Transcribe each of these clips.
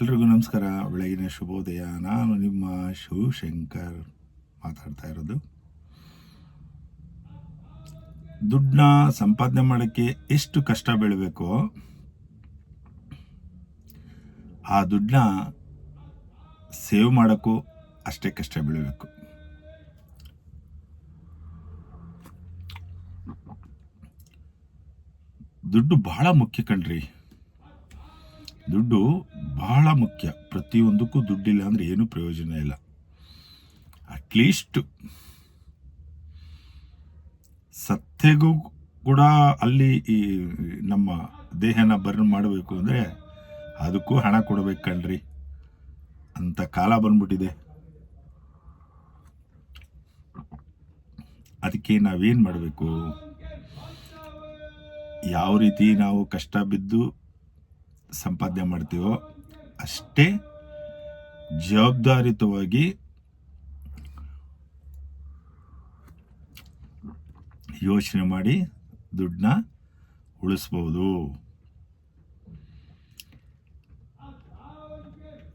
ಎಲ್ರಿಗೂ ನಮಸ್ಕಾರ. ಬೆಳಗಿನ ಶುಭೋದಯ. ನಾನು ನಿಮ್ಮ ಶಿವಶಂಕರ್ ಮಾತಾಡ್ತಾ ಇರೋದು. ದುಡ್ಡನ್ನ ಸಂಪಾದನೆ ಮಾಡೋಕ್ಕೆ ಎಷ್ಟು ಕಷ್ಟ ಬೀಳಬೇಕೋ, ಆ ದುಡ್ಡನ್ನ ಸೇವ್ ಮಾಡೋಕ್ಕೂ ಅಷ್ಟೇ ಕಷ್ಟ ಬೀಳಬೇಕು. ದುಡ್ಡು ಬಹಳ ಮುಖ್ಯ ಕಣ್ರಿ. ದುಡ್ಡು ಬಹಳ ಮುಖ್ಯ. ಪ್ರತಿಯೊಂದಕ್ಕೂ ದುಡ್ಡಿಲ್ಲ ಅಂದರೆ ಏನೂ ಪ್ರಯೋಜನ ಇಲ್ಲ. ಅಟ್ಲೀಸ್ಟ್ ಸತ್ತೆಗೂ ಕೂಡ ಅಲ್ಲಿ ಈ ನಮ್ಮ ದೇಹನ ಬರ್ನ್ ಮಾಡಬೇಕು ಅಂದರೆ ಅದಕ್ಕೂ ಹಣ ಕೊಡಬೇಕು ಕಣ್ರಿ ಅಂತ ಕಾಲ ಬಂದ್ಬಿಟ್ಟಿದೆ. ಅದಕ್ಕೆ ನಾವೇನು ಮಾಡಬೇಕು? ಯಾವ ರೀತಿ ನಾವು ಕಷ್ಟ ಬಿದ್ದು ಸಂಪಾದನೆ ಮಾಡ್ತೀವೋ ಅಷ್ಟೇ ಜವಾಬ್ದಾರಿತವಾಗಿ ಯೋಚನೆ ಮಾಡಿ ದುಡ್ಡನ್ನ ಉಳಿಸ್ಬೋದು.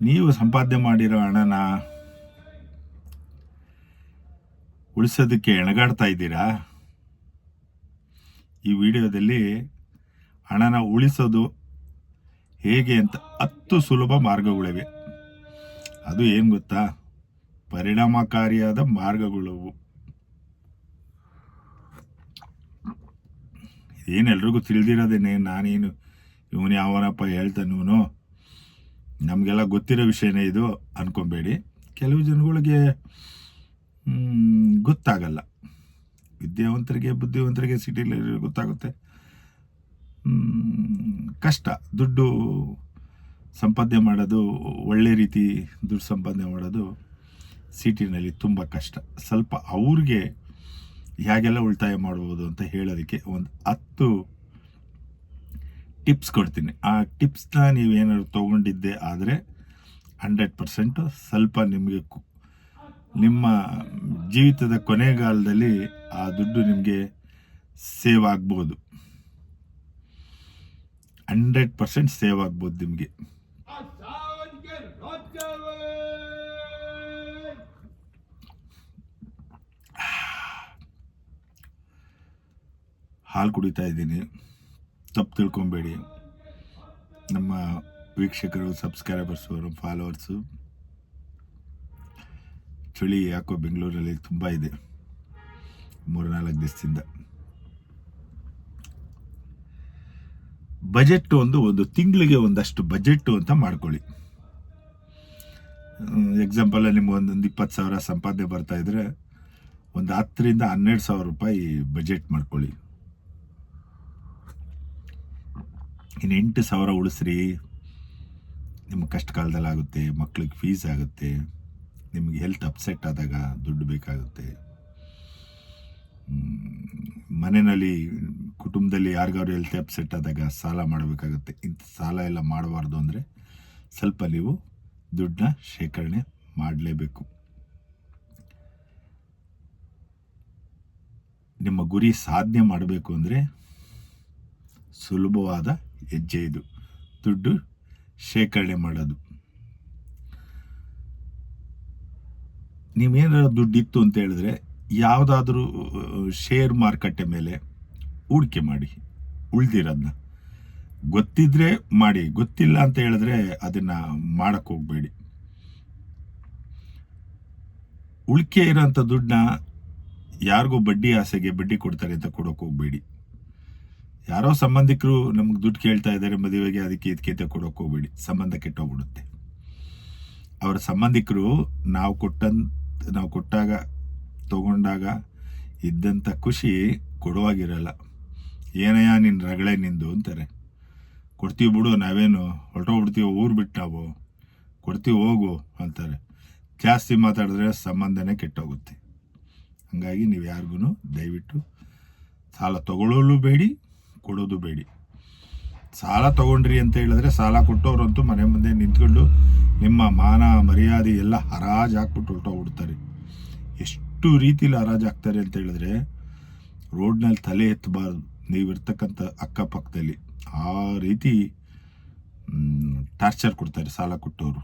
ನೀವು ಸಂಪಾದನೆ ಮಾಡಿರೋ ಹಣನ ಉಳಿಸೋದಕ್ಕೆ ಎಣಗಾಡ್ತಾ ಇದ್ದೀರಾ? ಈ ವಿಡಿಯೋದಲ್ಲಿ ಹಣನ ಉಳಿಸೋದು ಹೇಗೆ ಅಂತ ಹತ್ತು ಸುಲಭ ಮಾರ್ಗಗಳಿವೆ. ಅದು ಏನು ಗೊತ್ತಾ? ಪರಿಣಾಮಕಾರಿಯಾದ ಮಾರ್ಗಗಳು. ಏನು ಎಲ್ರಿಗೂ ತಿಳಿದಿರೋದೇನೆ? ನಾನೇನು ಇವನು ಯಾವನಪ್ಪ ಹೇಳ್ತಾನೆ ಇವನು ನಮಗೆಲ್ಲ ಗೊತ್ತಿರೋ ವಿಷಯನೇ ಇದು ಅನ್ಕೊಬೇಡಿ. ಕೆಲವು ಜನಗಳಿಗೆ ಗೊತ್ತಾಗಲ್ಲ. ವಿದ್ಯಾವಂತರಿಗೆ, ಬುದ್ಧಿವಂತರಿಗೆ ಸಿಟಿಲಿ ಗೊತ್ತಾಗುತ್ತೆ. ಕಷ್ಟ. ದುಡ್ಡು ಸಂಪಾದನೆ ಮಾಡೋದು ಒಳ್ಳೆ ರೀತಿ ದುಡ್ಡು ಸಂಪಾದನೆ ಮಾಡೋದು ಸಿಟಿನಲ್ಲಿ ತುಂಬ ಕಷ್ಟ. ಸ್ವಲ್ಪ ಅವ್ರಿಗೆ ಹೇಗೆಲ್ಲ ಉಳಿತಾಯ ಮಾಡ್ಬೋದು ಅಂತ ಹೇಳೋದಕ್ಕೆ ಒಂದು ಹತ್ತು ಟಿಪ್ಸ್ ಕೊಡ್ತೀನಿ. ಆ ಟಿಪ್ಸ್ನ ನೀವೇನಾದ್ರು ತೊಗೊಂಡಿದ್ದೆ ಆದರೆ ಹಂಡ್ರೆಡ್ ಪರ್ಸೆಂಟು ಸ್ವಲ್ಪ ನಿಮಗೆ ನಿಮ್ಮ ಜೀವಿತದ ಕೊನೆಗಾಲದಲ್ಲಿ ಆ ದುಡ್ಡು ನಿಮಗೆ ಸೇವ್ ಆಗ್ಬೋದು. ಹಂಡ್ರೆಡ್ ಪರ್ಸೆಂಟ್ ಸೇವ್ ಆಗ್ಬೋದು ನಿಮಗೆ. ಹಾಲು ಕುಡಿತಾ ಇದ್ದೀನಿ. ತಪ್ಪು ತಿಳ್ಕೊಬೇಡಿ. ನಮ್ಮ ವೀಕ್ಷಕರು ಸಬ್ಸ್ಕ್ರೈಬರ್ಸ್ ಅವರು ಫಾಲೋವರ್ಸು ಚಳಿ ಯಾಕೋ ಬೆಂಗಳೂರಲ್ಲಿ ತುಂಬ ಇದೆ. ಮೂರು ನಾಲ್ಕು ದಿವಸದಿಂದ. ಬಜೆಟ್ ಒಂದು ಒಂದು ತಿಂಗಳಿಗೆ ಒಂದಷ್ಟು ಬಜೆಟ್ ಅಂತ ಮಾಡ್ಕೊಳ್ಳಿ. ಎಕ್ಸಾಂಪಲ್ ನಿಮ್ಗೆ ಒಂದೊಂದು ಇಪ್ಪತ್ತು ಸಾವಿರ ಸಂಪಾದನೆ ಬರ್ತಾ ಇದ್ರೆ ಒಂದು ಹತ್ತರಿಂದ ಹನ್ನೆರಡು ಸಾವಿರ ರೂಪಾಯಿ ಬಜೆಟ್ ಮಾಡ್ಕೊಳ್ಳಿ. ಇನ್ನು ಎಂಟು ಸಾವಿರ ಉಳಿಸ್ರಿ. ನಿಮ್ಗೆ ಕಷ್ಟ ಕಾಲದಲ್ಲಿ ಆಗುತ್ತೆ, ಮಕ್ಳಿಗೆ ಫೀಸ್ ಆಗುತ್ತೆ, ನಿಮಗೆ ಹೆಲ್ತ್ ಅಪ್ಸೆಟ್ ಆದಾಗ ದುಡ್ಡು ಬೇಕಾಗುತ್ತೆ. ಮನೆಯಲ್ಲಿ, ಕುಟುಂಬದಲ್ಲಿ ಯಾರಿಗಾದ್ರು ಹೆಲ್ತ್ ಅಪ್ಸೆಟ್ ಆದಾಗ ಸಾಲ ಮಾಡಬೇಕಾಗುತ್ತೆ. ಇಂಥ ಸಾಲ ಎಲ್ಲ ಮಾಡಬಾರ್ದು ಅಂದರೆ ಸ್ವಲ್ಪ ನೀವು ದುಡ್ಡನ್ನ ಶೇಖರಣೆ ಮಾಡಲೇಬೇಕು. ನಿಮ್ಮ ಗುರಿ ಸಾಧನೆ ಮಾಡಬೇಕು ಅಂದರೆ ಸುಲಭವಾದ ಹೆಜ್ಜೆ ಇದು. ದುಡ್ಡು ಶೇಖರಣೆ ಮಾಡೋದು. ನೀವೇನಾದ್ರು ದುಡ್ಡಿತ್ತು ಅಂತ ಹೇಳಿದ್ರೆ ಯಾವುದಾದ್ರೂ ಶೇರ್ ಮಾರುಕಟ್ಟೆ ಮೇಲೆ ಹೂಡಿಕೆ ಮಾಡಿ ಉಳ್ದಿರೋದನ್ನ ಗೊತ್ತಿದ್ರೆ ಮಾಡಿ, ಗೊತ್ತಿಲ್ಲ ಅಂತ ಹೇಳಿದ್ರೆ ಅದನ್ನ ಮಾಡಕ್ ಹೋಗಬೇಡಿ. ಉಳಿಕೆ ಇರೋಂಥ ದುಡ್ಡನ್ನ ಯಾರಿಗೂ ಬಡ್ಡಿ ಆಸೆಗೆ ಬಡ್ಡಿ ಕೊಡ್ತಾರೆ ಅಂತ ಕೊಡೋಕೆ ಹೋಗಬೇಡಿ. ಯಾರೋ ಸಂಬಂಧಿಕರು ನಮ್ಗೆ ದುಡ್ಡು ಕೇಳ್ತಾ ಇದ್ದಾರೆ ಮದುವೆಗೆ, ಅದಕ್ಕೆ ಇದಕ್ಕೆ ಅಂತ ಕೊಡೋಕೆ ಹೋಗ್ಬೇಡಿ. ಸಂಬಂಧ ಕೆಟ್ಟೋಗ್ಬಿಡುತ್ತೆ. ಅವರ ಸಂಬಂಧಿಕರು ನಾವು ಕೊಟ್ಟಂತ, ನಾವು ಕೊಟ್ಟಾಗ ತಗೊಂಡಾಗ ಇದ್ದಂಥ ಖುಷಿ ಕೊಡುವಾಗಿರಲ್ಲ. ಏನಯ್ಯ ನಿನ್ನ ರಗಳೆ ನಿಂದು? ಅಂತಾರೆ. ಕೊಡ್ತೀವಿ ಬಿಡು, ನಾವೇನು ಹೊರಟೋಗ್ಬಿಡ್ತೀವಿ, ಊರು ಬಿಟ್ಟು ನಾವು ಕೊಡ್ತೀವಿ, ಹೋಗು, ಅಂತಾರೆ. ಜಾಸ್ತಿ ಮಾತಾಡಿದ್ರೆ ಸಂಬಂಧನೇ ಕೆಟ್ಟೋಗುತ್ತೆ. ಹಾಗಾಗಿ ನೀವು ಯಾರಿಗೂ ದಯವಿಟ್ಟು ಸಾಲ ತಗೊಳ್ಳಲು ಬೇಡಿ, ಕೊಡೋದು ಬೇಡಿ. ಸಾಲ ತಗೊಂಡ್ರಿ ಅಂತ ಹೇಳಿದ್ರೆ ಸಾಲ ಕೊಟ್ಟವ್ರಂತೂ ಮನೆ ಮುಂದೆ ನಿಂತ್ಕೊಂಡು ನಿಮ್ಮ ಮಾನ ಮರ್ಯಾದೆ ಎಲ್ಲ ಹರಾಜು ಹಾಕ್ಬಿಟ್ಟು ಹೊರಟೋಗ್ಬಿಡ್ತಾರೆ. ಎಷ್ಟು ರೀತಿಲಿ ಹರಾಜು ಹಾಕ್ತಾರೆ ಅಂತ ಹೇಳಿದ್ರೆ ರೋಡ್ನಲ್ಲಿ ತಲೆ ಎತ್ತಬಾರ್ದು. ನೀವಿರ್ತಕ್ಕಂಥ ಅಕ್ಕಪಕ್ಕದಲ್ಲಿ. ಆ ರೀತಿ ಟಾರ್ಚರ್ ಕೊಡ್ತಾರೆ ಸಾಲ ಕೊಟ್ಟವರು,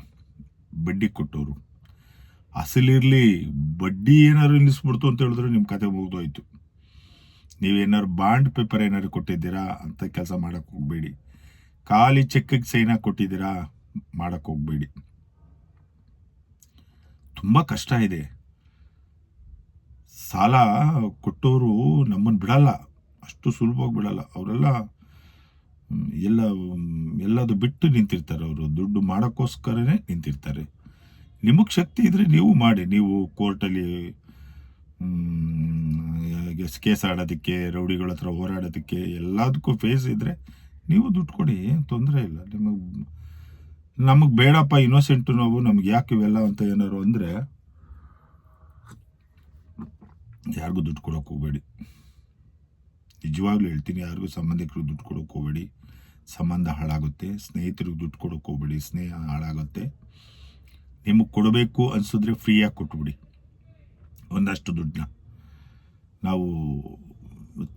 ಬಡ್ಡಿ ಕೊಟ್ಟವರು. ಅಸಲಿರಲಿ ಬಡ್ಡಿ ಏನಾದ್ರು ನಿಲ್ಲಿಸ್ಬಿಡ್ತು ಅಂತ ಹೇಳಿದ್ರೆ ನಿಮ್ಮ ಕತೆ ಮುಗಿದೋಯ್ತು. ನೀವೇನಾದ್ರು ಬಾಂಡ್ ಪೇಪರ್ ಏನಾದ್ರು ಕೊಟ್ಟಿದ್ದೀರಾ ಅಂತ ಕೆಲಸ ಮಾಡೋಕ್ಕೆ ಹೋಗಬೇಡಿ. ಖಾಲಿ ಚೆಕ್ಕಿಗೆ ಸೈನ್ ಕೊಟ್ಟಿದ್ದೀರಾ ಮಾಡೋಕ್ಕೆ ಹೋಗಬೇಡಿ. ತುಂಬ ಕಷ್ಟ ಇದೆ. ಸಾಲ ಕೊಟ್ಟವರು ನಮ್ಮನ್ನು ಬಿಡಲ್ಲ. ಅಷ್ಟು ಸುಲಭವಾಗಿ ಬಿಡಲ್ಲ. ಅವರೆಲ್ಲ ಎಲ್ಲ, ಎಲ್ಲದು ಬಿಟ್ಟು ನಿಂತಿರ್ತಾರೆ ಅವರು. ದುಡ್ಡು ಮಾಡೋಕ್ಕೋಸ್ಕರನೇ ನಿಂತಿರ್ತಾರೆ. ನಿಮಗೆ ಶಕ್ತಿ ಇದ್ರೆ ನೀವು ಮಾಡಿ. ನೀವು ಕೋರ್ಟಲ್ಲಿ ಕೇಸ್ ಆಡೋದಕ್ಕೆ, ರೌಡಿಗಳ ಹತ್ರ ಹೋರಾಡೋದಕ್ಕೆ ಎಲ್ಲದಕ್ಕೂ ಫೇಸ್ ಇದ್ರೆ ನೀವು ದುಡ್ಡು ಕೊಡಿ. ಏನು ತೊಂದರೆ ಇಲ್ಲ. ನಿಮಗೆ, ನಮಗೆ ಬೇಡಪ್ಪ, ಇನ್ನೋಸೆಂಟು ನಾವು, ನಮ್ಗೆ ಯಾಕೆ ಇವೆಲ್ಲ ಅಂತ ಏನಾರು ಅಂದರೆ ಯಾರಿಗೂ ದುಡ್ಡು ಕೊಡೋಕೆ ಹೋಗಬೇಡಿ. ನಿಜವಾಗ್ಲೂ ಹೇಳ್ತೀನಿ, ಯಾರಿಗೂ ಸಂಬಂಧಿಕರು ದುಡ್ಡು ಕೊಡೋಕೆ ಹೋಗಬೇಡಿ. ಸಂಬಂಧ ಹಾಳಾಗುತ್ತೆ, ಸ್ನೇಹಿತರಿಗೆ ದುಡ್ಡು ಕೊಡೋಕೆ ಹೋಗಬೇಡಿ, ಸ್ನೇಹ ಹಾಳಾಗುತ್ತೆ. ನಿಮಗೆ ಕೊಡಬೇಕು ಅನಿಸಿದ್ರೆ ಫ್ರೀಯಾಗಿ ಕೊಟ್ಬಿಡಿ. ಒಂದಷ್ಟು ದುಡ್ಡನ್ನ. ನಾವು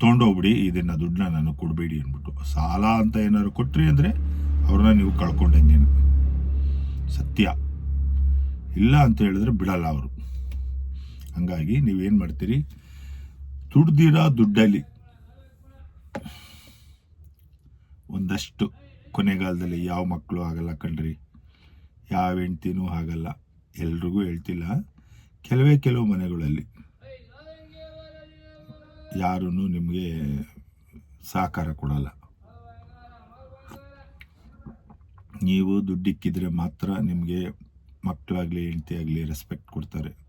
ತೊಗೊಂಡೋಗ್ಬಿಡಿ ಇದನ್ನು ದುಡ್ಡನ್ನ ನಾನು ಕೊಡಬೇಡಿ ಅಂದ್ಬಿಟ್ಟು. ಸಾಲ ಅಂತ ಏನಾದ್ರು ಕೊಟ್ರಿ ಅಂದರೆ ಅವ್ರನ್ನ ನೀವು ಕಳ್ಕೊಂಡಂಗೇನು ಸತ್ಯ. ಇಲ್ಲ ಅಂತ ಹೇಳಿದ್ರೆ ಬಿಡಲ್ಲ ಅವರು. ಹಂಗಾಗಿ ನೀವೇನು ಮಾಡ್ತೀರಿ? ದುಡ್ದಿರೋ ದುಡ್ಡಲ್ಲಿ ಒಂದಷ್ಟು ಕೊನೆಗಾಲದಲ್ಲಿ ಯಾವ ಮಕ್ಕಳು ಆಗಲ್ಲ ಕಣ್ರಿ. ಯಾವ ಹೆಂಡ್ತಿನೂ ಆಗಲ್ಲ. ಎಲ್ರಿಗೂ ಹೇಳ್ತಿಲ್ಲ. ಕೆಲವೇ ಕೆಲವು ಮನೆಗಳಲ್ಲಿ ಯಾರೂ ನಿಮಗೆ ಸಹಕಾರ ಕೊಡಲ್ಲ. ನೀವು ದುಡ್ಡಿಕ್ಕಿದ್ರೆ ಮಾತ್ರ ನಿಮಗೆ ಮಕ್ಕಳಾಗಲಿ ಹೆಂಡತಿ ಆಗಲಿ ರೆಸ್ಪೆಕ್ಟ್ ಕೊಡ್ತಾರೆ.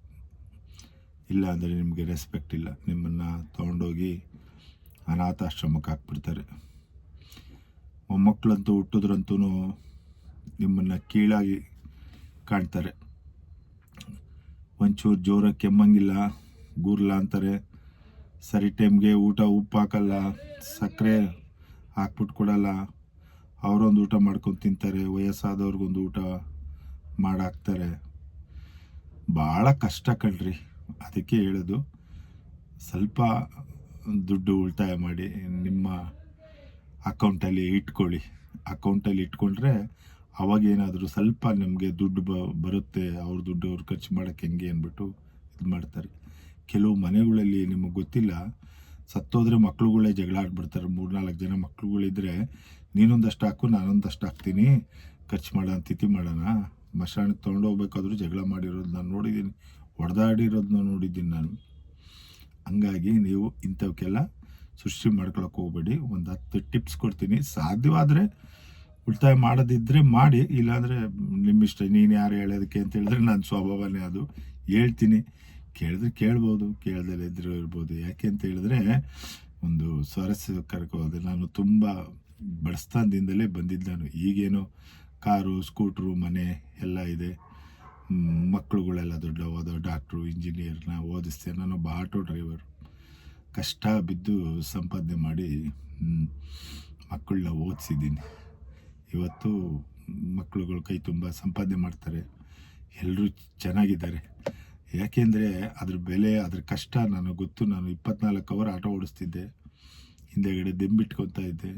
ಇಲ್ಲ ಅಂದರೆ ನಿಮಗೆ ರೆಸ್ಪೆಕ್ಟ್ ಇಲ್ಲ. ನಿಮ್ಮನ್ನು ತೊಗೊಂಡೋಗಿ ಅನಾಥಾಶ್ರಮಕ್ಕೆ ಹಾಕ್ಬಿಡ್ತಾರೆ. ಮೊಮ್ಮಕ್ಕಳಂತೂ ಹುಟ್ಟಿದ್ರಂತೂ ನಿಮ್ಮನ್ನು ಕೀಳಾಗಿ ಕಾಣ್ತಾರೆ. ಒಂಚೂರು ಜೋರಾಗಿ ಕೆಮ್ಮಂಗಿಲ್ಲ, ಗೂರ್ಲ ಅಂತಾರೆ. ಸರಿ ಟೈಮ್ಗೆ ಊಟ ಉಪ್ಪು ಹಾಕಲ್ಲ, ಸಕ್ಕರೆ ಹಾಕ್ಬಿಟ್ಟು ಕೊಡಲ್ಲ. ಅವರೊಂದು ಊಟ ಮಾಡ್ಕೊಂಡು ತಿಂತಾರೆ, ವಯಸ್ಸಾದವ್ರಿಗೊಂದು ಊಟ ಮಾಡಾಕ್ತಾರೆ. ಭಾಳ ಕಷ್ಟ ಕಣ್ರಿ. ಅದಕ್ಕೆ ಹೇಳೋದು, ಸ್ವಲ್ಪ ದುಡ್ಡು ಉಳಿತಾಯ ಮಾಡಿ ನಿಮ್ಮ ಅಕೌಂಟಲ್ಲಿ ಇಟ್ಕೊಳ್ಳಿ. ಅಕೌಂಟಲ್ಲಿ ಇಟ್ಕೊಂಡ್ರೆ ಅವಾಗೇನಾದರೂ ಸ್ವಲ್ಪ ನಿಮಗೆ ದುಡ್ಡು ಬ, ಬರುತ್ತೆ, ಅವ್ರ ದುಡ್ಡು ಅವ್ರು ಖರ್ಚು ಮಾಡೋಕ್ಕೆ ಹೆಂಗೆ ಅಂದ್ಬಿಟ್ಟು ಇದು ಮಾಡ್ತಾರೆ. ಕೆಲವು ಮನೆಗಳಲ್ಲಿ ನಿಮಗೆ ಗೊತ್ತಿಲ್ಲ, ಸತ್ತೋದ್ರೆ ಮಕ್ಳುಗಳೇ ಜಗಳ ಆಡ್ಬಿಡ್ತಾರೆ. ಮೂರ್ನಾಲ್ಕು ಜನ ಮಕ್ಳುಗಳಿದ್ರೆ, ನೀನೊಂದಷ್ಟು ಹಾಕು, ನಾನೊಂದಷ್ಟು ಹಾಕ್ತೀನಿ, ಖರ್ಚು ಮಾಡೋಣ ತಿಥಿ ಮಾಡೋಣ. ಮಶಾಣಕ್ಕೆ ತೊಗೊಂಡೋಗ್ಬೇಕಾದ್ರೂ ಜಗಳ ಮಾಡಿರೋದು ನಾನು ನೋಡಿದ್ದೀನಿ. ಹೊಡೆದಾಡಿರೋದನ್ನ ನೋಡಿದ್ದೀನಿ ನಾನು. ಹಂಗಾಗಿ ನೀವು ಇಂಥವಕ್ಕೆಲ್ಲ ಸೃಷ್ಟಿ ಮಾಡ್ಕೊಳಕ್ಕೆ ಹೋಗ್ಬೇಡಿ. ಒಂದು ಹತ್ತು ಟಿಪ್ಸ್ ಕೊಡ್ತೀನಿ. ಸಾಧ್ಯವಾದರೆ ಉಳಿತಾಯ ಮಾಡೋದಿದ್ದರೆ ಮಾಡಿ. ಇಲ್ಲಾಂದರೆ ನಿಮ್ಮಿಷ್ಟ ನೀನು ಯಾರು ಹೇಳೋದಕ್ಕೆ ಅಂತ ಹೇಳಿದ್ರೆ ನನ್ನ ಸ್ವಭಾವನೇ ಅದು. ಹೇಳ್ತೀನಿ. ಕೇಳಿದ್ರೆ ಕೇಳ್ಬೋದು ಕೇಳ್ದಲ್ಲೇ ಇದ್ರೆ ಇರ್ಬೋದು. ಯಾಕೆ ಅಂತ ಹೇಳಿದ್ರೆ ಒಂದು ಸ್ವಾರಸ್ಯಕರವಾದ ನಾನು ತುಂಬ ಬಡಸ್ತಾನದಿಂದಲೇ ಬಂದಿದ್ದು ನಾನು. ಈಗೇನೋ ಕಾರು, ಸ್ಕೂಟ್ರು, ಮನೆ ಎಲ್ಲ ಇದೆ. ಮಕ್ಕಳುಗಳೆಲ್ಲ ದೊಡ್ಡ ಓದೋ ಡಾಕ್ಟ್ರು ಇಂಜಿನಿಯರ್ನ ಓದಿಸ್ತೇನೆ ನಾನೊಬ್ಬ ಆಟೋ ಡ್ರೈವರ್ ಕಷ್ಟ ಬಿದ್ದು ಸಂಪಾದನೆ ಮಾಡಿ ಮಕ್ಕಳನ್ನ ಓದಿಸಿದ್ದೀನಿ. ಇವತ್ತು ಮಕ್ಕಳುಗಳು ಕೈ ತುಂಬ ಸಂಪಾದನೆ ಮಾಡ್ತಾರೆ. ಎಲ್ಲರೂ ಚೆನ್ನಾಗಿದ್ದಾರೆ. ಯಾಕೆಂದರೆ ಅದ್ರ ಬೆಲೆ, ಅದ್ರ ಕಷ್ಟ ನನಗೆ ಗೊತ್ತು. ನಾನು ಇಪ್ಪತ್ನಾಲ್ಕು ಅವರ್ ಆಟೋ ಓಡಿಸ್ತಿದ್ದೆ. ಹಿಂದೆಗಡೆ ದೆಂಬಿಟ್ಕೊತಾ ಇದ್ದೆ.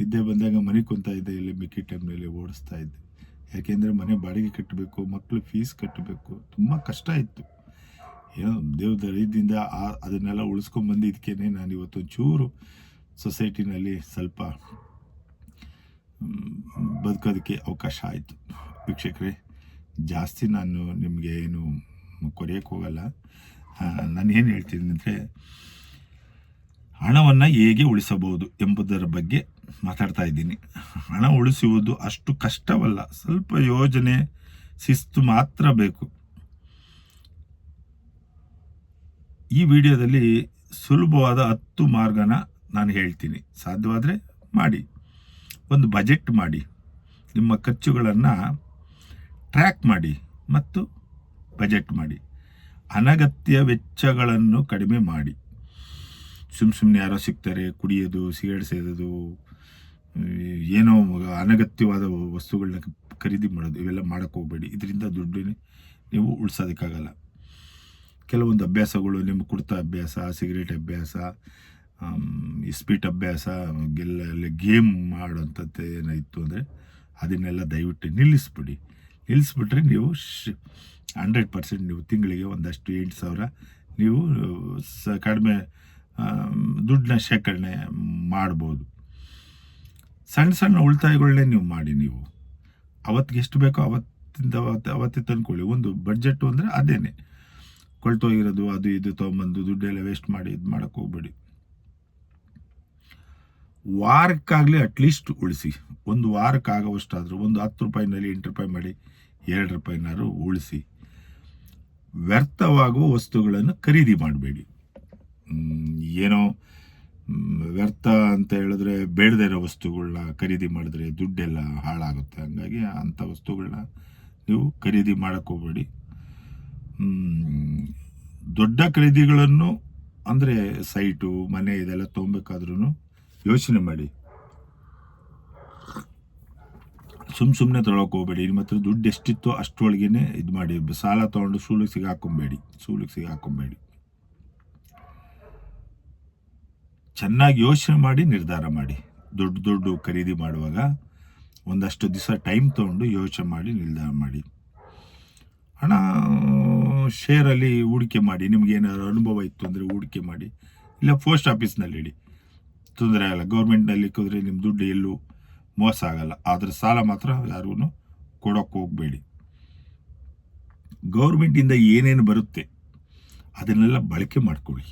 ನಿದ್ದೆ ಬಂದಾಗ ಮನೆ ಕುಂತಾ ಇದ್ದೆ ಇಲ್ಲಿ ಮಿಕ್ಕಿ ಟೈಮ್ನಲ್ಲಿ ಓಡಿಸ್ತಾ ಇದ್ದೆ. ಯಾಕೆಂದರೆ ಮನೆ ಬಾಡಿಗೆ ಕಟ್ಟಬೇಕು ಮಕ್ಕಳು ಫೀಸ್ ಕಟ್ಟಬೇಕು, ತುಂಬ ಕಷ್ಟ ಇತ್ತು. ಏನೋ ದೇವ್ರ ದಯದಿಂದ ಆ ಅದನ್ನೆಲ್ಲ ಉಳಿಸ್ಕೊಂಡು ಬಂದಿದ್ದಕ್ಕೇನೆ ನಾನು ಇವತ್ತು ಚೂರು ಸೊಸೈಟಿನಲ್ಲಿ ಸ್ವಲ್ಪ ಬದುಕೋದಕ್ಕೆ ಅವಕಾಶ ಆಯಿತು. ವೀಕ್ಷಕರೇ, ಜಾಸ್ತಿ ನಾನು ನಿಮಗೆ ಏನು ಕೊರೆಯೋಕ್ಕೆ ಹೋಗಲ್ಲ. ನಾನು ಏನು ಹೇಳ್ತೀನಿ ಅಂದರೆ ಹಣವನ್ನು ಹೇಗೆ ಉಳಿಸಬಹುದು ಎಂಬುದರ ಬಗ್ಗೆ ಮಾತಾಡ್ತಾ ಇದ್ದೀನಿ. ಹಣ ಉಳಿಸುವುದು ಅಷ್ಟು ಕಷ್ಟವಲ್ಲ, ಸ್ವಲ್ಪ ಯೋಜನೆ, ಶಿಸ್ತು ಮಾತ್ರ ಬೇಕು. ಈ ವಿಡಿಯೋದಲ್ಲಿ ಸುಲಭವಾದ ಹತ್ತು ಮಾರ್ಗನ ನಾನು ಹೇಳ್ತೀನಿ. ಸಾಧ್ಯವಾದರೆ ಮಾಡಿ. ಒಂದು ಬಜೆಟ್ ಮಾಡಿ. ನಿಮ್ಮ ಖರ್ಚುಗಳನ್ನು ಟ್ರ್ಯಾಕ್ ಮಾಡಿ ಮತ್ತು ಬಜೆಟ್ ಮಾಡಿ. ಅನಗತ್ಯ ವೆಚ್ಚಗಳನ್ನು ಕಡಿಮೆ ಮಾಡಿ. ಸುಮ್ಮ ಸುಮ್ಮನೆ ಯಾರೋ ಸಿಗ್ತಾರೆ, ಕುಡಿಯೋದು, ಸಿಗರೇಟ್ ಸೇದೋದು, ಏನೋ ಅನಗತ್ಯವಾದ ವಸ್ತುಗಳನ್ನ ಖರೀದಿ ಮಾಡೋದು, ಇವೆಲ್ಲ ಮಾಡೋಕ್ಕೆ ಹೋಗಬೇಡಿ. ಇದರಿಂದ ದುಡ್ಡು ನೀವು ಉಳಿಸೋದಕ್ಕಾಗಲ್ಲ. ಕೆಲವೊಂದು ಅಭ್ಯಾಸಗಳು, ನಿಮ್ಮ ಕುಡ್ತಾ ಅಭ್ಯಾಸ, ಸಿಗರೇಟ್ ಅಭ್ಯಾಸ ಇಸ್ಪೀಟ್ ಅಭ್ಯಾಸ, ಗೆಲ್ಲ ಗೇಮ್ ಮಾಡೋಂಥದ್ದು ಏನಾಯಿತು ಅಂದರೆ ಅದನ್ನೆಲ್ಲ ದಯವಿಟ್ಟು ನಿಲ್ಲಿಸ್ಬಿಡಿ. ನಿಲ್ಲಿಸ್ಬಿಟ್ರೆ ನೀವು ಹಂಡ್ರೆಡ್ ಪರ್ಸೆಂಟ್ ನೀವು ತಿಂಗಳಿಗೆ ಒಂದಷ್ಟು ಎಂಟು ಸಾವಿರ ನೀವು, ಸ, ಕಡಿಮೆ ದುಡ್ಡನ್ನ ಶೇಖರಣೆ ಮಾಡ್ಬೋದು. ಸಣ್ಣ ಸಣ್ಣ ಉಳಿತಾಯಗಳನ್ನೇ ನೀವು ಮಾಡಿ ನೀವು. ಅವತ್ತಿಗೆ ಎಷ್ಟು ಬೇಕೋ ಅವತ್ತಿಂದ ಅವತ್ತು ಅವತ್ತೇ ತಂದ್ಕೊಳ್ಳಿ. ಒಂದು ಬಡ್ಜೆಟ್ಟು ಅಂದರೆ ಅದೇನೆ. ಕೊಳ್ತೋಗಿರೋದು, ಅದು ಇದು ತೊಗೊಂಬಂದು ದುಡ್ಡೆಲ್ಲ ವೇಸ್ಟ್ ಮಾಡಿ ಇದು ಮಾಡೋಕ್ಕೆ ಹೋಗ್ಬೇಡಿ. ವಾರಕ್ಕಾಗಲಿ ಅಟ್ಲೀಸ್ಟ್ ಉಳಿಸಿ. ಒಂದು ವಾರಕ್ಕಾಗೋವಷ್ಟಾದರೂ, ಒಂದು ಹತ್ತು ರೂಪಾಯಿನಲ್ಲಿ ಎಂಟು ರೂಪಾಯಿ ಮಾಡಿ, ಎರಡು ರೂಪಾಯಿನಾರು ಉಳಿಸಿ. ವ್ಯರ್ಥವಾಗುವ ವಸ್ತುಗಳನ್ನು ಖರೀದಿ ಮಾಡಬೇಡಿ. ಏನೋ ವ್ಯರ್ಥ ಅಂತ ಹೇಳಿದ್ರೆ ಬೇಡದೇ ಇರೋ ವಸ್ತುಗಳನ್ನ ಖರೀದಿ ಮಾಡಿದ್ರೆ ದುಡ್ಡೆಲ್ಲ ಹಾಳಾಗುತ್ತೆ. ಹಾಗಾಗಿ ಅಂಥ ವಸ್ತುಗಳನ್ನ ನೀವು ಖರೀದಿ ಮಾಡೋಕ್ಕೋಗ್ಬೇಡಿ ದೊಡ್ಡ ಖರೀದಿಗಳನ್ನು ಅಂದರೆ ಸೈಟು, ಮನೆ ಇದೆಲ್ಲ ತೊಗೊಬೇಕಾದ್ರೂ ಯೋಚನೆ ಮಾಡಿ. ಸುಮ್ಮ ಸುಮ್ಮನೆ ತೊಳೋಕೆ ಹೋಗ್ಬೇಡಿ. ನಿಮ್ಮ ಹತ್ರ ದುಡ್ಡು ಎಷ್ಟಿತ್ತೋ ಅಷ್ಟರೊಳಗೇನೆ ಇದು ಮಾಡಿ ಸಾಲ ತೊಗೊಂಡು ಸೂಲಿಗೆ ಸಿಗಾಕೊಂಬೇಡಿ. ಸೂಲಿಗೆ ಸಿಗಾಕೊಂಬೇಡಿ. ಚೆನ್ನಾಗಿ ಯೋಚನೆ ಮಾಡಿ, ನಿರ್ಧಾರ ಮಾಡಿ. ದೊಡ್ಡ ದೊಡ್ಡ ಖರೀದಿ ಮಾಡುವಾಗ ಒಂದಷ್ಟು ದಿವಸ ಟೈಮ್ ತೊಗೊಂಡು ಯೋಚನೆ ಮಾಡಿ, ನಿರ್ಧಾರ ಮಾಡಿ. ಹಣ ಶೇರಲ್ಲಿ ಹೂಡಿಕೆ ಮಾಡಿ. ನಿಮ್ಗೆ ಏನಾದ್ರು ಅನುಭವ ಇತ್ತು ಅಂದರೆ ಹೂಡಿಕೆ ಮಾಡಿ. ಇಲ್ಲ ಪೋಸ್ಟ್ ಆಫೀಸ್ನಲ್ಲಿ ಇಡಿ. ತೊಂದರೆ ಆಗಲ್ಲ. ಗೌರ್ಮೆಂಟ್ನಲ್ಲಿ ಇಕ್ಕಿದ್ರೆ ನಿಮ್ಮ ದುಡ್ಡು ಎಲ್ಲೂ ಮೋಸ ಆಗಲ್ಲ. ಆದರೆ ಸಾಲ ಮಾತ್ರ ಯಾರಿಗೂ ಕೊಡೋಕ್ಕೆ ಹೋಗಬೇಡಿ. ಗೌರ್ಮೆಂಟಿಂದ ಏನೇನು ಬರುತ್ತೆ, ಅದನ್ನೆಲ್ಲ ಬಳಕೆ ಮಾಡ್ಕೊಳ್ಳಿ.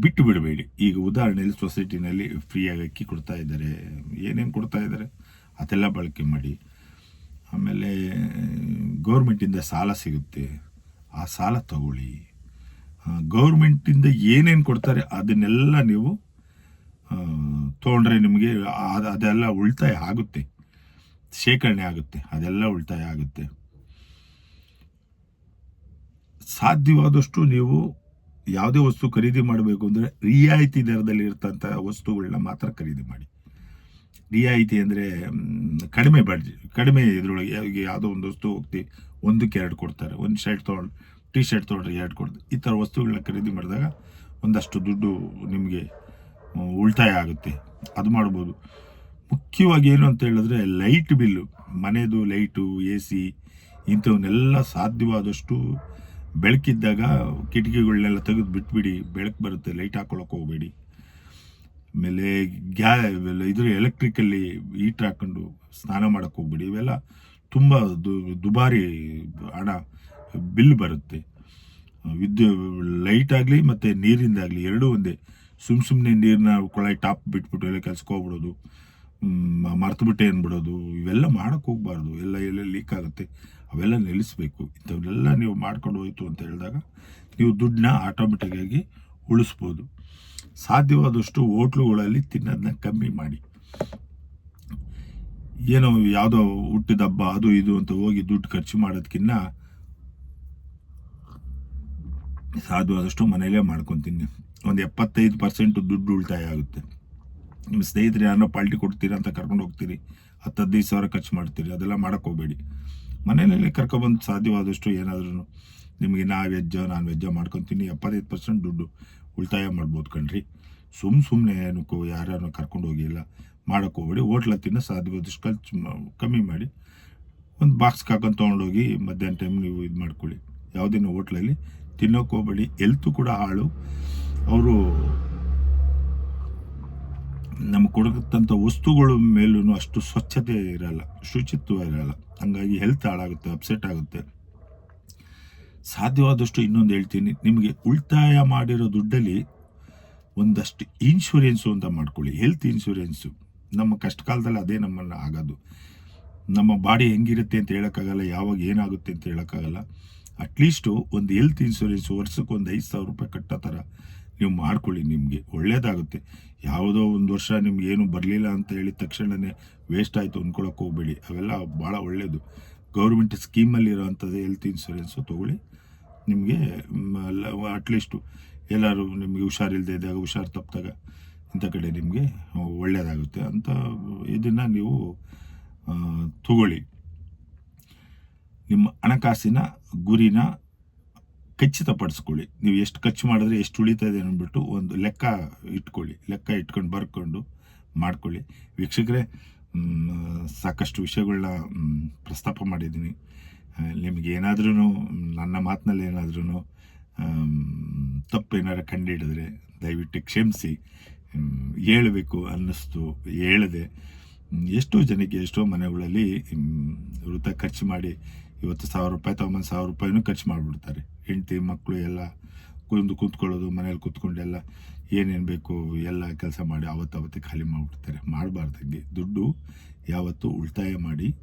ಬಿಟ್ಟು ಬಿಡಬೇಡಿ. ಈಗ ಉದಾಹರಣೆಯಲ್ಲಿ ಸೊಸೈಟಿನಲ್ಲಿ ಫ್ರೀಯಾಗಿ ಅಕ್ಕಿ ಕೊಡ್ತಾ ಇದ್ದಾರೆ. ಏನೇನು ಕೊಡ್ತಾ ಇದ್ದಾರೆ? ಅದೆಲ್ಲ ಬಳಕೆ ಮಾಡಿ. ಆಮೇಲೆ, ಗೌರ್ಮೆಂಟಿಂದ ಸಾಲ ಸಿಗುತ್ತೆ. ಆ ಸಾಲ ತಗೊಳ್ಳಿ. ಗೌರ್ಮೆಂಟಿಂದ ಏನೇನು ಕೊಡ್ತಾರೆ ಅದನ್ನೆಲ್ಲ ನೀವು ತೊಗೊಂಡ್ರೆ ನಿಮಗೆ ಅದ್- ಅದೆಲ್ಲ ಉಳಿತಾಯ ಆಗುತ್ತೆ. ಶೇಖರಣೆ ಆಗುತ್ತೆ. ಅದೆಲ್ಲ ಉಳಿತಾಯ ಆಗುತ್ತೆ. ಸಾಧ್ಯವಾದಷ್ಟು ನೀವು ಯಾವುದೇ ವಸ್ತು ಖರೀದಿ ಮಾಡಬೇಕು ಅಂದರೆ ರಿಯಾಯಿತಿ ದರದಲ್ಲಿ ಇರ್ತಂಥ ವಸ್ತುಗಳನ್ನ ಮಾತ್ರ ಖರೀದಿ ಮಾಡಿ. ರಿಯಾಯಿತಿ ಅಂದರೆ ಕಡಿಮೆ ಬಡ್ಜೆಟ್ ಕಡಿಮೆ ಇದರೊಳಗೆ ಯಾವುದೋ ಒಂದು ವಸ್ತು ಹೋಗ್ತಿ, ಒಂದಕ್ಕೆ ಎರಡು ಕೊಡ್ತಾರೆ, ಒಂದು ಶರ್ಟ್ ತೊಗೊಂಡು ಟಿ ಶರ್ಟ್ ತೊಗೊಂಡ್ರೆ ಎರಡು ಕೊಡ್ತಾರೆ ಈ ಥರ ವಸ್ತುಗಳನ್ನ ಖರೀದಿ ಮಾಡಿದಾಗ ಒಂದಷ್ಟು ದುಡ್ಡು ನಿಮಗೆ ಉಳಿತಾಯ ಆಗುತ್ತೆ. ಅದು ಮಾಡ್ಬೋದು. ಮುಖ್ಯವಾಗಿ ಏನು ಅಂತ ಹೇಳಿದ್ರೆ ಲೈಟ್ ಬಿಲ್ಲು ಮನೆಯದು ಲೈಟು ಎ ಸಿ ಇಂಥವನ್ನೆಲ್ಲ ಸಾಧ್ಯವಾದಷ್ಟು ಬೆಳಕಿದ್ದಾಗ ಕಿಟಕಿಗಳನ್ನೆಲ್ಲ ತೆಗೆದು ಬಿಟ್ಬಿಡಿ, ಬೆಳಕು ಬರುತ್ತೆ, ಲೈಟ್ ಹಾಕೊಳಕ್ಕೆ ಹೋಗಬೇಡಿ. ಆಮೇಲೆ ಗ್ಯಾ, ಇವೆಲ್ಲ ಇದ್ರ ಎಲೆಕ್ಟ್ರಿಕಲ್ಲಿ ಹೀಟ್ರ್ ಹಾಕೊಂಡು ಸ್ನಾನ ಮಾಡೋಕ್ಕೆ ಹೋಗ್ಬೇಡಿ. ಇವೆಲ್ಲ ತುಂಬ ದುಬಾರಿ ಹಣ, ಬಿಲ್ ಬರುತ್ತೆ. ವಿದ್ಯು, ಲೈಟ್ ಆಗಲಿ ಮತ್ತು ನೀರಿಂದಾಗಲಿ ಎರಡೂ ಒಂದೇ. ಸುಮ್ಮ ಸುಮ್ಮನೆ ನೀರನ್ನ ಕೊಳಾಯಿ ಟಾಪ್ ಬಿಟ್ಬಿಟ್ಟು ಎಲ್ಲ ಕೆಲ್ಸಕ್ಕೆ ಹೋಗ್ಬಿಡೋದು ಮರ್ತುಬಿಟ್ಟೆ ಅಂದ್ಬಿಡೋದು ಇವೆಲ್ಲ ಮಾಡೋಕ್ಕೆ ಹೋಗ್ಬಾರ್ದು. ಎಲ್ಲ ಎಲ್ಲ ಲೀಕ್ ಆಗುತ್ತೆ. ಅವೆಲ್ಲ ನಿಲ್ಲಿಸಬೇಕು. ಇಂಥವನ್ನೆಲ್ಲ ನೀವು ಮಾಡ್ಕೊಂಡು ಹೋಯಿತು ಅಂತ ಹೇಳಿದಾಗ ನೀವು ದುಡ್ಡನ್ನ ಆಟೋಮೆಟಿಕ್ಕಾಗಿ ಉಳಿಸ್ಬೋದು. ಸಾಧ್ಯವಾದಷ್ಟು ಹೋಟ್ಲುಗಳಲ್ಲಿ ತಿನ್ನೋದನ್ನ ಕಮ್ಮಿ ಮಾಡಿ. ಏನೋ ಯಾವುದೋ ಹುಟ್ಟಿದ ಹಬ್ಬ, ಅದು ಇದು ಅಂತ ಹೋಗಿ ದುಡ್ಡು ಖರ್ಚು ಮಾಡೋದಕ್ಕಿಂತ ಸಾಧ್ಯವಾದಷ್ಟು ಮನೆಯಲ್ಲೇ ಮಾಡ್ಕೊತೀನಿ ಒಂದು ಎಪ್ಪತ್ತೈದು ಪರ್ಸೆಂಟ್ ದುಡ್ಡು ಉಳಿತಾಯ ಆಗುತ್ತೆ. ನಿಮ್ಮ ಸ್ನೇಹಿತರು ಯಾರನ್ನೋ ಪಾಲ್ಟಿ ಕೊಡ್ತೀರಾ ಅಂತ ಕರ್ಕೊಂಡು ಹೋಗ್ತೀರಿ. ಹತ್ತು ಹದಿನೈದು ಸಾವಿರ ಖರ್ಚು ಮಾಡ್ತೀರಿ. ಅದೆಲ್ಲ ಮಾಡೋಕ್ಕೆ ಹೋಗಬೇಡಿ. ಮನೆಯಲ್ಲೇ ಕರ್ಕೊಬಂದು ಸಾಧ್ಯವಾದಷ್ಟು ಏನಾದ್ರೂ ನಿಮಗೆ ನಾ ವೆಜ್ಜೋ, ನಾನ್ ವೆಜ್ಜೋ ಮಾಡ್ಕೊತೀನಿ, ಎಪ್ಪತ್ತೈದು ಪರ್ಸೆಂಟ್ ದುಡ್ಡು ಉಳಿತಾಯ ಮಾಡ್ಬೋದು ಕಣ್ರಿ. ಸುಮ್ ಸುಮ್ಮನೆ ಏನಕ್ಕೂ ಯಾರನ್ನು ಕರ್ಕೊಂಡು ಹೋಗಿಲ್ಲ ಮಾಡೋಕ್ಕೆ ಹೋಗ್ಬೇಡಿ. ಹೋಟ್ಲ ತಿನ್ನೋ ಸಾಧ್ಯವಾದಷ್ಟು ಖರ್ಚು ಕಮ್ಮಿ ಮಾಡಿ ಒಂದು ಬಾಕ್ಸ್ ಹಾಕೊಂಡು ತೊಗೊಂಡೋಗಿ ಮಧ್ಯಾಹ್ನ ಟೈಮ್ ನೀವು ಇದು ಮಾಡ್ಕೊಳ್ಳಿ. ಯಾವುದೇನೋ ಹೋಟ್ಲಲ್ಲಿ ತಿನ್ನೋಕೆ ಹೋಗ್ಬೇಡಿ. ಎಲ್ತು ಕೂಡ ಹಾಳು. ಅವರು ನಮ್ಗೆ ಕೊಡತಕ್ಕಂಥ ವಸ್ತುಗಳ ಮೇಲೂ ಅಷ್ಟು ಸ್ವಚ್ಛತೆ ಇರಲ್ಲ, ಶುಚಿತ್ವ ಇರಲ್ಲ. ಹಂಗಾಗಿ ಹೆಲ್ತ್ ಹಾಳಾಗುತ್ತೆ ಅಪ್ಸೆಟ್ ಆಗುತ್ತೆ. ಸಾಧ್ಯವಾದಷ್ಟು ಇನ್ನೊಂದು ಹೇಳ್ತೀನಿ. ನಿಮಗೆ ಉಳಿತಾಯ ಮಾಡಿರೋ ದುಡ್ಡಲ್ಲಿ ಒಂದಷ್ಟು ಇನ್ಶೂರೆನ್ಸು ಅಂತ ಮಾಡ್ಕೊಳ್ಳಿ. ಹೆಲ್ತ್ ಇನ್ಶೂರೆನ್ಸು ನಮ್ಮ ಕಷ್ಟ ಕಾಲದಲ್ಲಿ ಅದೇ ನಮ್ಮನ್ನು ಆಗೋದು. ನಮ್ಮ ಬಾಡಿ ಹೆಂಗಿರುತ್ತೆ ಅಂತ ಹೇಳೋಕ್ಕಾಗಲ್ಲ, ಯಾವಾಗ ಏನಾಗುತ್ತೆ ಅಂತ ಹೇಳೋಕ್ಕಾಗಲ್ಲ. ಅಟ್ಲೀಸ್ಟು ಒಂದು ಹೆಲ್ತ್ ಇನ್ಶೂರೆನ್ಸ್ ವರ್ಷಕ್ಕೆ ಒಂದು ಐದು ಸಾವಿರ ರೂಪಾಯಿ ಕಟ್ಟೋ ಥರ ನೀವು ಮಾಡ್ಕೊಳ್ಳಿ, ನಿಮಗೆ ಒಳ್ಳೇದಾಗುತ್ತೆ. ಯಾವುದೋ ಒಂದು ವರ್ಷ ನಿಮ್ಗೆ ಏನು ಬರಲಿಲ್ಲ ಅಂತ ಹೇಳಿದ ತಕ್ಷಣವೇ ವೇಸ್ಟ್ ಆಯಿತು ಅಂದ್ಕೊಳಕ್ಕೆ ಹೋಗಬೇಡಿ. ಅವೆಲ್ಲ ಭಾಳ ಒಳ್ಳೆಯದು ಗೌರ್ಮೆಂಟ್ ಸ್ಕೀಮಲ್ಲಿರೋವಂಥದ್ದು ಹೆಲ್ತ್ ಇನ್ಸೂರೆನ್ಸು ತೊಗೊಳ್ಳಿ. ನಿಮಗೆ ಅಟ್ಲೀಸ್ಟು ಎಲ್ಲರೂ ನಿಮಗೆ ಹುಷಾರಿಲ್ಲದೆ ಇದ್ದಾಗ, ಹುಷಾರು ತಪ್ಪಿದಾಗ ಇಂಥ ಕಡೆ ನಿಮಗೆ ಒಳ್ಳೆಯದಾಗುತ್ತೆ ಅಂತ ಇದನ್ನು ನೀವು ತಗೊಳ್ಳಿ. ನಿಮ್ಮ ಹಣಕಾಸಿನ ಗುರಿನ ಖಚಿತಪಡಿಸ್ಕೊಳ್ಳಿ. ನೀವು ಎಷ್ಟು ಖರ್ಚು ಮಾಡಿದ್ರೆ ಎಷ್ಟು ಉಳಿತಾ ಇದೆ ಅಂದ್ಬಿಟ್ಟು ಒಂದು ಲೆಕ್ಕ ಇಟ್ಕೊಳ್ಳಿ. ಲೆಕ್ಕ ಇಟ್ಕೊಂಡು ಬರ್ಕೊಂಡು ಮಾಡ್ಕೊಳ್ಳಿ. ವೀಕ್ಷಕರೇ ಸಾಕಷ್ಟು ವಿಷಯಗಳನ್ನ ಪ್ರಸ್ತಾಪ ಮಾಡಿದ್ದೀನಿ. ನಿಮಗೆ ಏನಾದ್ರೂ ನನ್ನ ಮಾತಿನಲ್ಲಿ ಏನಾದ್ರೂ ತಪ್ಪು ಏನಾರು ಕಂಡುಹಿಡಿದ್ರೆ ದಯವಿಟ್ಟು ಕ್ಷಮಿಸಿ. ಹೇಳಬೇಕು ಅನ್ನಿಸ್ತು, ಹೇಳದೆ, ಎಷ್ಟೋ ಜನಕ್ಕೆ ಎಷ್ಟೋ ಮನೆಗಳಲ್ಲಿ ವೃತ್ತ ಖರ್ಚು ಮಾಡಿ ಇವತ್ತು ಸಾವಿರ ರೂಪಾಯಿ, ತಗೊಂಬಂದು ಸಾವಿರ ರೂಪಾಯಿನೂ ಖರ್ಚು ಮಾಡಿಬಿಡ್ತಾರೆ. ಹೆಂಡತಿ ಮಕ್ಕಳು ಎಲ್ಲ ಕುಂದು ಕೂತ್ಕೊಳ್ಳೋದು, ಮನೇಲಿ ಕೂತ್ಕೊಂಡೆಲ್ಲ ಏನೇನು ಬೇಕು ಎಲ್ಲ ಕೆಲಸ ಮಾಡಿ ಅವತ್ತು ಖಾಲಿ ಮಾಡಿಬಿಡ್ತಾರೆ. ಮಾಡಬಾರ್ದಂಗೆ ದುಡ್ಡು ಯಾವತ್ತು ಉಳಿತಾಯ ಮಾಡಿ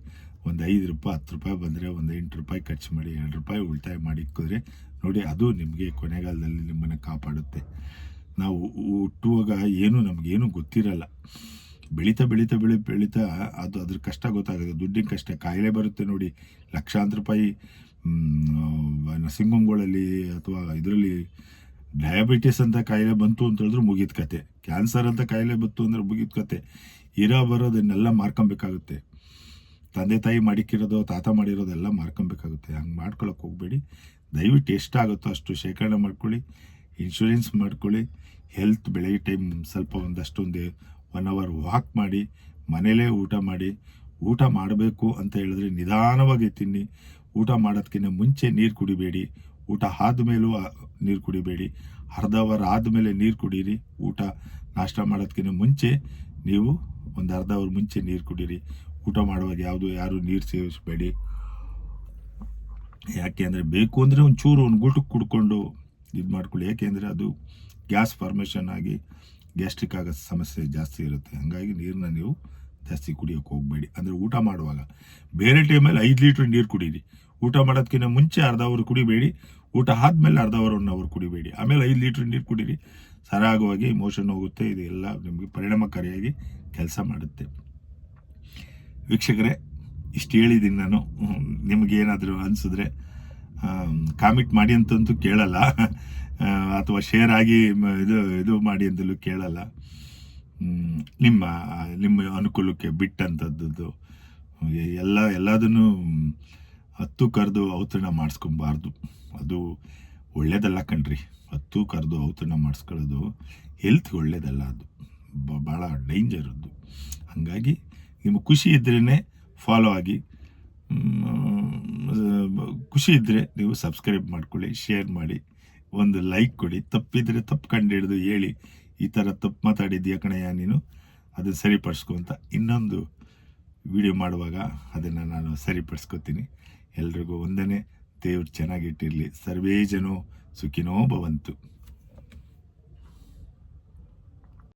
ಒಂದು ಐದು ರೂಪಾಯಿ, ಹತ್ತು ರೂಪಾಯಿ ಬಂದರೆ ಒಂದು ಎಂಟು ರೂಪಾಯಿ ಖರ್ಚು ಮಾಡಿ ಎರಡು ರೂಪಾಯಿ ಉಳಿತಾಯ ಮಾಡಿ ಇಕ್ಕಿದ್ರೆ ನೋಡಿ ಅದು ನಿಮಗೆ ಕೊನೆಗಾಲದಲ್ಲಿ ನಿಮ್ಮನ್ನು ಕಾಪಾಡುತ್ತೆ. ನಾವು ಹುಟ್ಟುವಾಗ ಏನು ನಮಗೇನು ಗೊತ್ತಿರಲ್ಲ. ಬೆಳೀತಾ ಬೆಳೀತಾ ಬೆಳಿ ಬೆಳೀತಾ ಅದು ಅದ್ರ ಕಷ್ಟ ಗೊತ್ತಾಗುತ್ತೆ. ದುಡ್ಡಿನ ಕಷ್ಟ. ಕಾಯಿಲೆ ಬರುತ್ತೆ ನೋಡಿ. ಲಕ್ಷಾಂತರ ರೂಪಾಯಿ ನರ್ಸಿಂಗ್ ಹೋಮ್ಗಳಲ್ಲಿ ಅಥವಾ ಇದರಲ್ಲಿ ಡಯಾಬಿಟಿಸ್ ಅಂತ ಕಾಯಿಲೆ ಬಂತು ಅಂತ ಹೇಳಿದ್ರೆ ಮುಗಿದ ಕತೆ. ಕ್ಯಾನ್ಸರ್ ಅಂತ ಕಾಯಿಲೆ ಬಂತು ಅಂದರೆ ಮುಗಿದ ಕತೆ. ಇರೋ ಬರೋದನ್ನೆಲ್ಲ ಮಾರ್ಕೊಬೇಕಾಗುತ್ತೆ. ತಂದೆ ತಾಯಿ ಮಾಡಿಕ್ಕಿರೋದು ತಾತ ಮಾಡಿರೋದೆಲ್ಲ ಮಾರ್ಕೊಬೇಕಾಗುತ್ತೆ. ಹಂಗೆ ಮಾಡ್ಕೊಳಕ್ಕೆ ಹೋಗಬೇಡಿ. ದಯವಿಟ್ಟು ಎಷ್ಟಾಗುತ್ತೋ ಅಷ್ಟು ಶೇಖರಣೆ ಮಾಡ್ಕೊಳ್ಳಿ. ಇನ್ಶೂರೆನ್ಸ್ ಮಾಡ್ಕೊಳ್ಳಿ. ಹೆಲ್ತ್ ಬೆಳಗ್ಗೆ ಟೈಮ್ ಸ್ವಲ್ಪ ಒಂದಷ್ಟು ಒಂದು ಒನ್ ಅವರ್ ವಾಕ್ ಮಾಡಿ, ಮನೇಲೇ ಊಟ ಮಾಡಿ, ಊಟ ಮಾಡಬೇಕು ಅಂತ ಹೇಳಿದ್ರೆ ನಿಧಾನವಾಗಿ ತಿನ್ನಿ. ಊಟ ಮಾಡೋದಕ್ಕಿಂತ ಮುಂಚೆ ನೀರು ಕುಡಿಬೇಡಿ. ಊಟ ಆದಮೇಲೂ ನೀರು ಕುಡಿಬೇಡಿ. ಅರ್ಧ ಅವರ್ ಆದಮೇಲೆ ನೀರು ಕುಡೀರಿ, ಊಟ. ನಾಷ್ಟ ಮಾಡೋದಕ್ಕಿಂತ ಮುಂಚೆ ನೀವು ಒಂದು ಅರ್ಧ ಅವರ್ ಮುಂಚೆ ನೀರು ಕುಡೀರಿ. ಊಟ ಮಾಡುವಾಗ ಯಾವುದು, ಯಾರು ನೀರು ಸೇವಿಸಬೇಡಿ. ಯಾಕೆ ಅಂದರೆ ಬೇಕು ಅಂದರೆ ಒಂದು ಚೂರು ಒಂದು ಗುಟಕ್ಕೆ ಕುಡ್ಕೊಂಡು ಇದು ಮಾಡ್ಕೊಳ್ಳಿ. ಯಾಕೆಂದರೆ ಅದು ಗ್ಯಾಸ್ ಫಾರ್ಮೇಷನ್ ಆಗಿ ಗ್ಯಾಸ್ಟ್ರಿಕ್ ಆಗೋ ಸಮಸ್ಯೆ ಜಾಸ್ತಿ ಇರುತ್ತೆ. ಹಾಗಾಗಿ ನೀರನ್ನ ನೀವು ಜಾಸ್ತಿ ಕುಡಿಯೋಕ್ಕೆ ಹೋಗಬೇಡಿ. ಅಂದರೆ ಊಟ ಮಾಡುವಾಗ. ಬೇರೆ ಟೈಮಲ್ಲಿ ಐದು ಲೀಟ್ರ್ ನೀರು ಕುಡೀರಿ. ಊಟ ಮಾಡೋದಕ್ಕಿಂತ ಮುಂಚೆ ಅರ್ಧ ಅವರ್ ಕುಡಿಬೇಡಿ. ಊಟ ಆದಮೇಲೆ ಅರ್ಧ ಅವರ್ ಒನ್ ಅವರ್ ಕುಡಿಬೇಡಿ. ಆಮೇಲೆ ಐದು ಲೀಟ್ರ್ ನೀರು ಕುಡೀರಿ. ಸರಾಗವಾಗಿ ಮೋಷನ್ ಹೋಗುತ್ತೆ. ಇದೆಲ್ಲ ನಿಮಗೆ ಪರಿಣಾಮಕಾರಿಯಾಗಿ ಕೆಲಸ ಮಾಡುತ್ತೆ. ವೀಕ್ಷಕರೇ, ಇಷ್ಟು ಹೇಳಿದ್ದೀನಿ ನಾನು. ನಿಮಗೇನಾದರೂ ಅನಿಸಿದ್ರೆ ಕಾಮಿಟ್ ಮಾಡಿ ಅಂತಂತೂ ಕೇಳಲ್ಲ. ಅಥವಾ ಶೇರ್ ಆಗಿ ಇದು ಇದು ಮಾಡಿ ಅಂತಲೂ ಕೇಳಲ್ಲ. ನಿಮ್ಮ ನಿಮ್ಮ ಅನುಕೂಲಕ್ಕೆ ಬಿಟ್ಟಂಥದ್ದು ಎಲ್ಲ, ಎಲ್ಲದನ್ನು ಹತ್ತು ಕರೆದು ಔತಣ ಮಾಡಿಸ್ಕೊಬಾರ್ದು. ಅದು ಒಳ್ಳೇದಲ್ಲ ಕಣ್ರಿ. ಹತ್ತು ಕರೆದು ಔತಣ ಮಾಡಿಸ್ಕೊಳ್ಳೋದು ಹೆಲ್ತ್ ಒಳ್ಳೇದಲ್ಲ ಅದು. ಭಾಳ ಡೇಂಜರ್ ಅದು. ಹಾಗಾಗಿ ನಿಮ್ಮ ಖುಷಿ ಇದ್ರೇ ಫಾಲೋ ಆಗಿ ಖುಷಿ ಇದ್ದರೆ ನೀವು ಸಬ್ಸ್ಕ್ರೈಬ್ ಮಾಡ್ಕೊಳ್ಳಿ ಶೇರ್ ಮಾಡಿ. ಒಂದು ಲೈಕ್ ಕೊಡಿ. ತಪ್ಪಿದ್ರೆ ತಪ್ಪು ಕಂಡು ಹಿಡಿದು ಹೇಳಿ. ಈ ಥರ ತಪ್ಪು ಮಾತಾಡಿದ್ಯಾ ಕಣಯ್ಯ ನೀನು? ಅದು ಸರಿಪಡಿಸ್ಕೊ ಅಂತ ಇನ್ನೊಂದು ವಿಡಿಯೋ ಮಾಡುವಾಗ ಅದನ್ನು ನಾನು ಸರಿಪಡಿಸ್ಕೊತೀನಿ. ಎಲ್ರಿಗೂ ಒಂದನೇ ದೇವ್ರು ಚೆನ್ನಾಗಿಟ್ಟಿರಲಿ. ಸರ್ವೇ ಜನೋ ಸುಖಿನೋ ಭವಂತು.